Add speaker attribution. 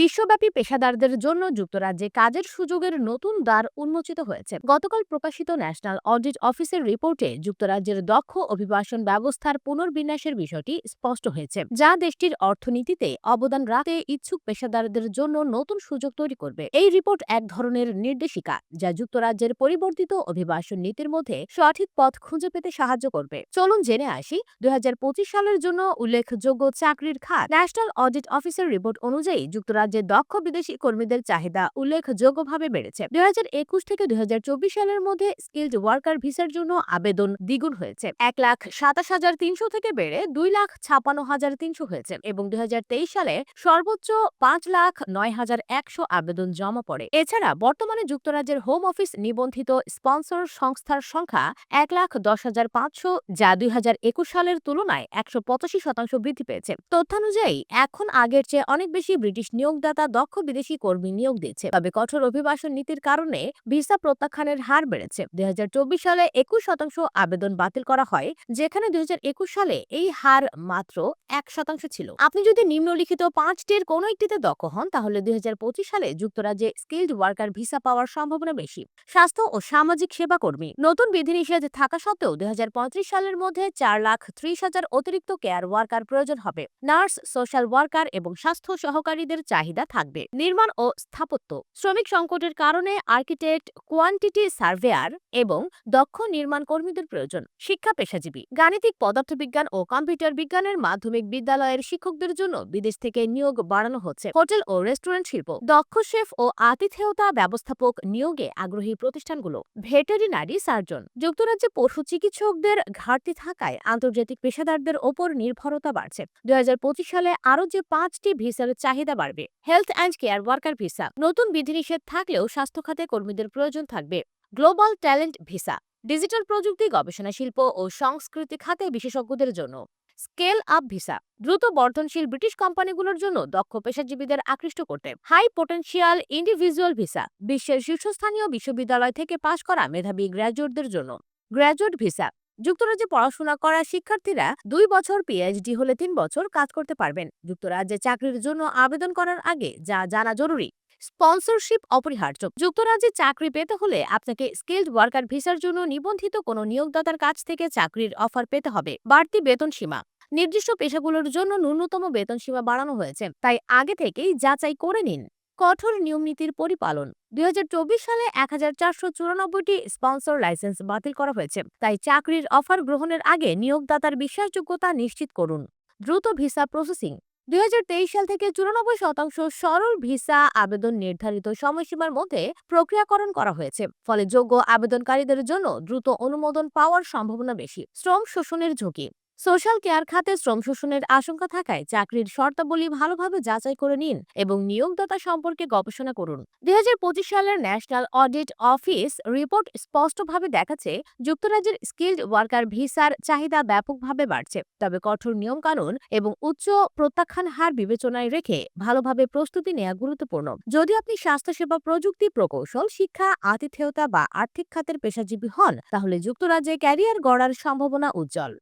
Speaker 1: বিশ্বব্যাপী পেশাদারদের জন্য যুক্তরাজ্যে কাজের সুযোগের নতুন দ্বার উন্মোচিত হয়েছে। গতকাল প্রকাশিত ন্যাশনাল অডিট অফিসের রিপোর্টে যুক্তরাজ্যের দক্ষ অভিবাসন ব্যবস্থার পুনর্বিন্যাসের বিষয়টি স্পষ্ট হয়েছে, যা দেশটির অর্থনীতিতে অবদান রাখতে ইচ্ছুক পেশাদারদের জন্য নতুন সুযোগ তৈরি করবে। এই রিপোর্ট এক ধরনের নির্দেশিকা, যা যুক্তরাজ্যের পরিবর্তিত অভিবাসন নীতির মধ্যে সঠিক পথ খুঁজে পেতে সাহায্য করবে। চলুন জেনে আসি, দুই হাজার পঁচিশ সালের জন্য উল্লেখযোগ্য চাকরির খাত। ন্যাশনাল অডিট অফিসের রিপোর্ট অনুযায়ী যুক্তরাজ্যে দক্ষ বিদেশি কর্মীদের চাহিদা উল্লেখযোগ্যভাবে বেড়েছে। দুই হাজার একুশ থেকে দুই সালের মধ্যে স্কিলড ওয়ার্কার ভিসার জন্য আবেদন দ্বিগুণ হয়েছে। এক লাখ সাতাশ হাজার তিনশো থেকে বেড়ে দুই লাখ ছাপান্ন হাজার তিনশো হয়েছে এবং দুই সালে সর্বোচ্চ পাঁচ লাখ নয় হাজার একশো আবেদন জমা পড়ে। এছাড়া বর্তমানে যুক্তরাজ্যের হোম অফিস নিবন্ধিত স্পন্সর সংস্থার সংখ্যা এক লাখ দশ হাজার পাঁচশো, যা দুই হাজার একুশ সালের তুলনায় একশো পঁচাশি শতাংশ বৃদ্ধি পেয়েছে। তথ্যানুযায়ী, এখন আগের চেয়ে অনেক বেশি ব্রিটিশ নিয়োগদাতা দক্ষ বিদেশি কর্মী নিয়োগ দিচ্ছে তবে কঠোর অভিবাসন নীতির কারণে ভিসা প্রত্যাখ্যানের হার বেড়েছে। দুই হাজার চব্বিশ সালে একুশ শতাংশ আবেদন বাতিল করা হয়, যেখানে দুই হাজার একুশ সালে এই হার মাত্র এক শতাংশ ছিল। আপনি যদি নিম্নলিখিত পাঁচটির কোনো একটিতে দক্ষ হন, তাহলে দুই হাজার পঁচিশ সালে যুক্তরাজ্যে স্কিল্ড ওয়ার্কার ভিসা পাওয়ার সম্ভাবনা বেশি। স্বাস্থ্য ও সামাজিক সেবা কর্মী। নতুন বিধিনিষেধ থাকা সত্ত্বেও দুই হাজার পঁয়ত্রিশ সালের মধ্যে চার লাখ ত্রিশ হাজার অতিরিক্ত কেয়ার ওয়ার্কার প্রয়োজন হবে। নার্স, সোশ্যাল ওয়ার্কার এবং স্বাস্থ্য সহকারীদের চাহিদা থাকবে। নির্মাণ ও স্থাপত্য, শ্রমিক সংকটের কারণে আর্কিটেক্ট, কোয়ান্টিটি সার্ভেয়ার এবং দক্ষ নির্মাণ কর্মীদের প্রয়োজন। শিক্ষা পেশাজীবী, গাণিতিক পদার্থবিজ্ঞান ও কম্পিউটার বিজ্ঞানের মাধ্যমিক বিদ্যালয়ের শিক্ষকদের জন্য বিদেশ থেকে নিয়োগ বাড়ানো হচ্ছে। হোটেল ও রেস্টুরেন্ট শিল্প, দক্ষ শেফ ও আতিথেয়তা ব্যবস্থাপক নিয়োগে আগ্রহী প্রতিষ্ঠানগুলো, ভেটেরিনারি সার্জন। যুক্তরাজ্যে পশু চিকিৎসকদের ঘাটতি থাকায় আন্তর্জাতিক পেশাদারদের ওপর নির্ভরতা বাড়ছে। দুই হাজার পঁচিশ সালে আরও যে পাঁচটি ভিসার চাহিদা বাড়বে health and care worker visa. নতুন বিধিনিষেধ থাকলেও স্বাস্থ্য খাতে কর্মীদের প্রয়োজন থাকবে। গ্লোবাল ট্যালেন্ট ভিসা, ডিজিটাল প্রযুক্তি গবেষণা শিল্প ও সংস্কৃতি খাতে বিশেষজ্ঞদের জন্য। স্কেল আপ ভিসা, দ্রুত বর্ধনশীল ব্রিটিশ কোম্পানিগুলোর জন্য দক্ষ পেশাজীবীদের আকৃষ্ট করতে। হাই পোটেনশিয়াল ইন্ডিভিজুয়াল ভিসা, বিশ্বের শীর্ষস্থানীয় বিশ্ববিদ্যালয় থেকে পাশ করা মেধাবী গ্র্যাজুয়েটদের জন্য। গ্র্যাজুয়েট ভিসা যুক্তরাজ্যে পড়াশোনা করা শিক্ষার্থীরা দুই বছর পিএইচডি হলে তিন বছর কাজ করতে পারবেন। যুক্তরাজ্যে চাকরির জন্য আবেদন করার আগে যা জানা জরুরি, স্পন্সরশিপ অপরিহার্য। যুক্তরাজ্যে চাকরি পেতে হলে আপনাকে স্কিল্ড ওয়ার্কার ভিসার জন্য নিবন্ধিত কোনো নিয়োগদাতার কাছ থেকে চাকরির অফার পেতে হবে। বাড়তি বেতন সীমা, নির্দিষ্ট পেশাগুলোর জন্য ন্যূনতম বেতন সীমা বাড়ানো হয়েছে। তাই আগে থেকেই যাচাই করে নিন। কঠোর নিয়মনীতির পরিপালন। দুই হাজার চব্বিশ সালে এক চুরানব্বইটি স্পন্সর লাইসেন্স বাতিল করা হয়েছে। তাই চাকরির অফার গ্রহণের আগে নিয়োগদাতার বিশ্বাসযোগ্যতা নিশ্চিত করুন। দ্রুত ভিসা প্রসেসিং। দুই হাজার তেইশ সাল থেকে চুরানব্বই শতাংশ সরল ভিসা আবেদন নির্ধারিত সময়সীমার মধ্যে প্রক্রিয়াকরণ করা হয়েছে। ফলে যোগ্য আবেদনকারীদের জন্য দ্রুত অনুমোদন পাওয়ার সম্ভাবনা বেশি। শ্রম শোষণের ঝুঁকি। সোশ্যাল কেয়ার খাতে শ্রম শোষণের আশঙ্কা থাকায় চাকরির শর্তাবলী ভালোভাবে যাচাই করে নিন এবং নিয়োগদাতা সম্পর্কে গবেষণা করুন। দুই হাজার পঁচিশ সালের ন্যাশনাল অডিট অফিস রিপোর্ট স্পষ্টভাবে দেখাচ্ছে যুক্তরাজ্যের স্কিল্ড ওয়ার্কার ভিসার চাহিদা ব্যাপকভাবে বাড়ছে। তবে কঠোর নিয়মকানুন এবং উচ্চ প্রত্যাখ্যান হার বিবেচনায় রেখে ভালোভাবে প্রস্তুতি নেওয়া গুরুত্বপূর্ণ। যদি আপনি স্বাস্থ্যসেবা প্রযুক্তি, প্রকৌশল, শিক্ষা, আতিথেয়তা বা আর্থিক খাতের পেশাজীবী হন, তাহলে যুক্তরাজ্যে ক্যারিয়ার গড়ার সম্ভাবনা উজ্জ্বল।